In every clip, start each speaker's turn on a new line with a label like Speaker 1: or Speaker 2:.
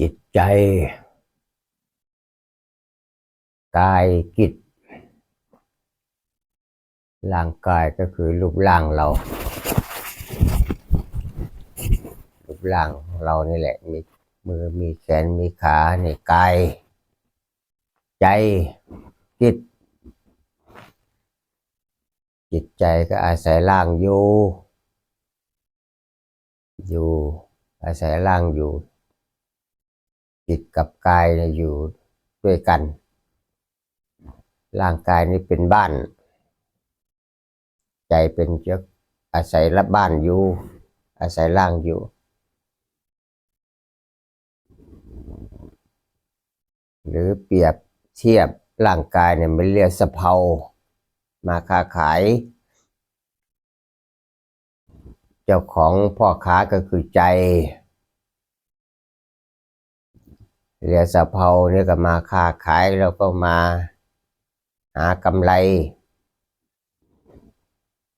Speaker 1: จิตใจ กายจิตร่างกายก็คือรูปร่างเรา รูปร่างของเรานี่แหละ มีมือมีแขนมีขานี่กาย ใจจิต จิตใจก็อาศัยร่างอยู่อยู่อาศัยร่างอยู่ จิตกับกายเนี่ยอยู่ด้วยกัน ร่างกายนี่เป็นบ้าน ใจเป็นเจ้าอาศัยรับบ้านอยู่ อาศัยร่างอยู่ หรือเปรียบเทียบร่างกายเนี่ยมันเรียกสะเพามาค้าขาย เจ้าของพ่อค้าก็คือใจ เรือสะเพาเนี่ยก็มาค้าขายแล้วก็มาหากำไร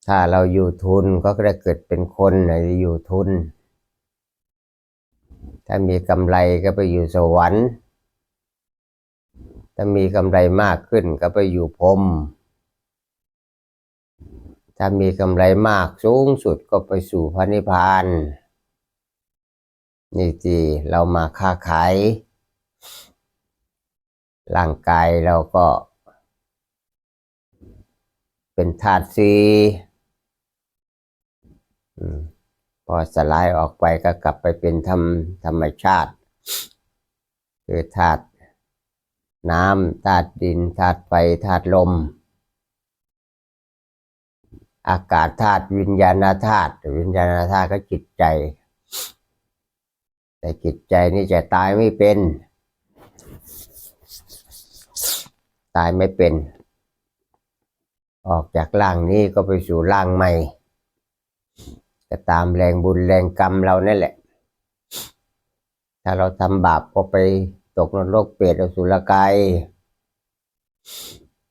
Speaker 1: ถ้าเราอยู่ทุนก็ได้เกิดเป็นคนในอยู่ทุน ถ้ามีกำไรก็ไปอยู่สวรรค์ ถ้ามีกำไรมากขึ้นก็ไปอยู่พรมถ้ามีกำไรมากสูงสุดก็ไปสู่พระนิพพานนี่จีเรามาค้าขาย ร่างกายเราก็ เป็นธาตุสีพอสลายออกไปก็กลับไปเป็นธรรมธรรมชาติ คือธาตุน้ำธาตุดินธาตุไฟธาตุลม อากาศธาตุวิญญาณธาตุวิญญาณธาตุก็จิตใจ แต่จิตใจนี่จะตายไม่เป็น ตายไม่เป็น ออกจากร่างนี้ก็ไปสู่ร่างใหม่ก็ตามแรงบุญแรงกรรมเรานั่นแหละ ถ้าเราทำบาปก็ไปตกนรกเปรตอสุรกาย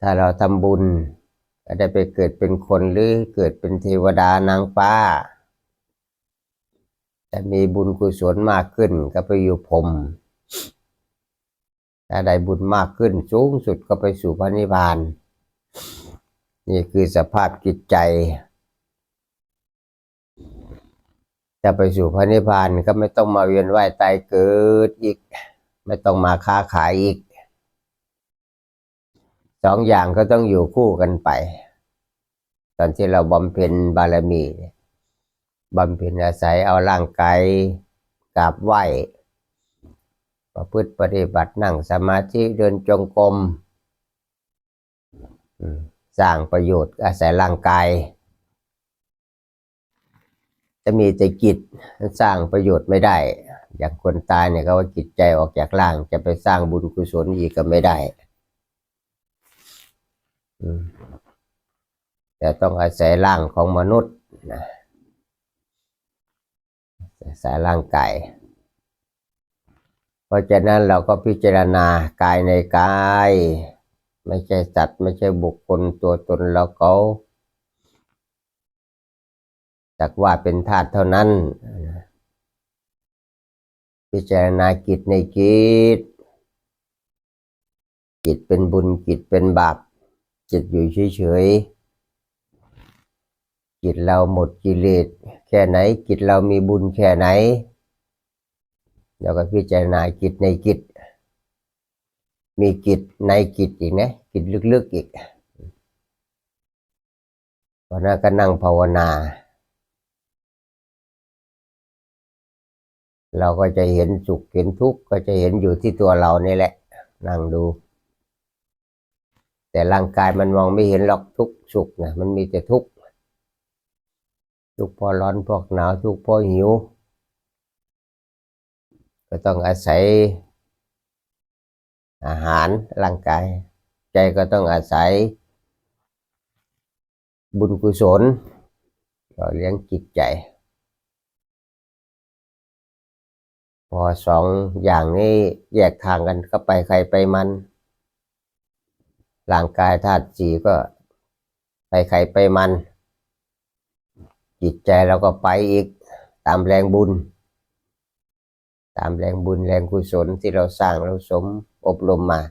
Speaker 1: ถ้าเราทำบุญก็ได้ไปเกิดเป็นคนหรือเกิดเป็นเทวดานางฟ้าจะมีบุญกุศลมากขึ้นก็ไปอยู่พรม ถ้าได้บุญมากขึ้นสูงสุดก็ไปสู่พระนิพพาน นี่คือสภาพจิตใจ จะไปสู่พระนิพพานก็ไม่ต้องมาเวียนว่ายตายเกิดอีก ไม่ต้องมาค้าขายอีกสองอย่างก็ต้องอยู่คู่กันไป ตอนที่เราบำเพ็ญบารมีบำเพ็ญอาศัยเอาร่างกายกราบไหว้ ประพฤติปฏิบัตินั่งสมาธิเดินจงกรมสร้างประโยชน์อาศัยร่างกาย จะมีแต่จิตสร้างประโยชน์ไม่ได้ อย่างคนตายเนี่ยก็ว่าจิตใจออกจากร่างจะไปสร้างบุญกุศลอีกก็ไม่ได้แต่ต้องอาศัยร่างของมนุษย์นะอาศัยร่างกาย เพราะฉะนั้นเราก็พิจารณากายในกาย ไม่ใช่สัตว์ไม่ใช่บุคคลตัวตนเราเขาจากว่าเป็นธาตุเท่านั้น พิจารณากิจในกิจจิตเป็นบุญจิตเป็นบาปจิตอยู่เฉยๆจิตเราหมดกิเลสแค่ไหนจิตเรามีบุญแค่ไหน เราก็พิจารณาจิตในจิตมีจิตในจิตอีกนะจิตลึกๆอีกเพราะนั้นก็นั่งภาวนา เราก็จะเห็นสุขเห็นทุกข์ก็จะเห็นอยู่ที่ตัวเรานี่แหละ นั่งดู แต่ร่างกายมันมองไม่เห็นหรอกทุกข์สุขนะมันมีแต่ทุกข์ทุกข์พอร้อนพวกหนาวทุกข์พอหิว ก็ต้องอาศัยอาหารร่างกาย ใจก็ต้องอาศัย บุญกุศลก็เลี้ยงจิตใจ พอสองอย่างนี้แยกทางกันก็ไปใครไปมันร่างกายธาตุสีก็ไปใครไปมัน จิตใจเราก็ไปอีกตามแรงบุญ ตามแรงบุญแรงกุศลที่เราสร้างเราสมอบรมมา